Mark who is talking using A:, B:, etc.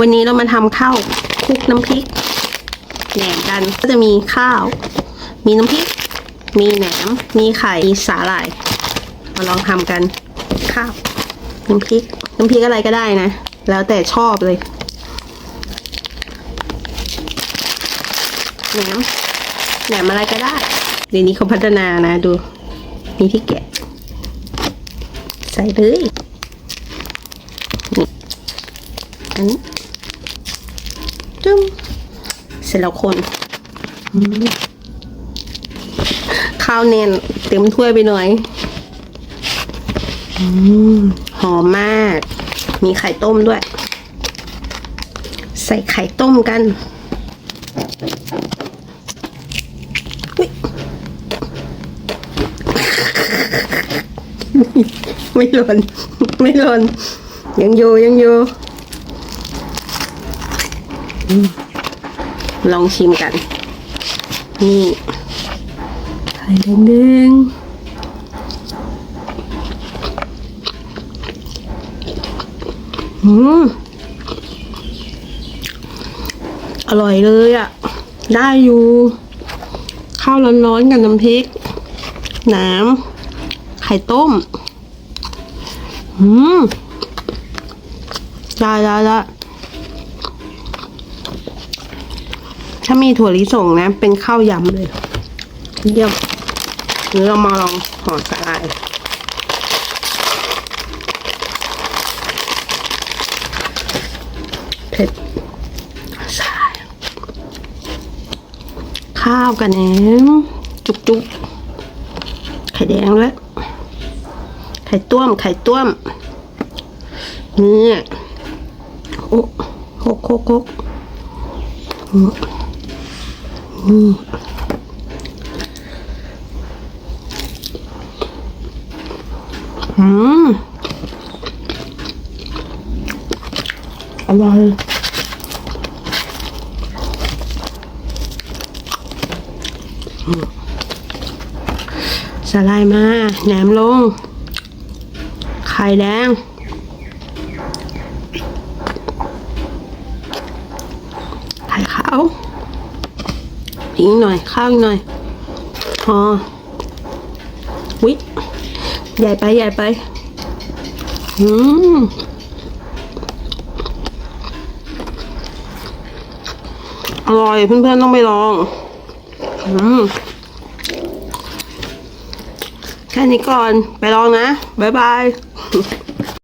A: วันนี้เรามาทำข้าวคลุกน้ำพริกแหนมกันก็จะมีข้าว มีน้ำพริก มีแหนม มีไข่ มีสาหร่าย มาลองทำกัน ข้าว น้ำพริก น้ำพริกอะไรก็ได้นะ แล้วแต่ชอบเลยแหนมแหนมอะไรก็ได้ เดี๋ยวนี้เขาพัฒนานะดู มีที่แกะ ใส่เลยอันนี้ จุ้มเสร็จแล้วคนข้าวเน้นเต็มถ้วยไปหน่อยหอมมาก มีไข่ต้มด้วย ใส่ไข่ต้มกันไม่หล่นไม่หล่นยังอยู่ยังอยู่ ลองชิมกัน นี่ไข่แดงๆอืมอร่อยเลยอะ่ะ ได้อยู่ ข้าวร้อนๆกับน้ำพริก น้ำ ไข่ต้ม อืมได้ได้ได้ ถ้ามีถั่วลิสงนะ เป็นข้าวยำเลย เยี่ยมหรือเรามาลองห่อสาหร่ายเผ็ดสาหร่ายข้าวกันเองจุกจุกไข่แดงแล้วย ไข่ต้วม ไข่ต้วมนี่โอ้โคกโคกโคก อืมอร่อยสไลด์มาแหนมลง ไข่แดง ไข่ขาว อีกหน่อยข้าวอีกหน่อยพอวิใหญ่ไปใหญ่ไปอืมอร่อยเพื่อนๆต้องไปลอง อืมแค่นี้ก่อน ไปลองนะ บ๊ายบาย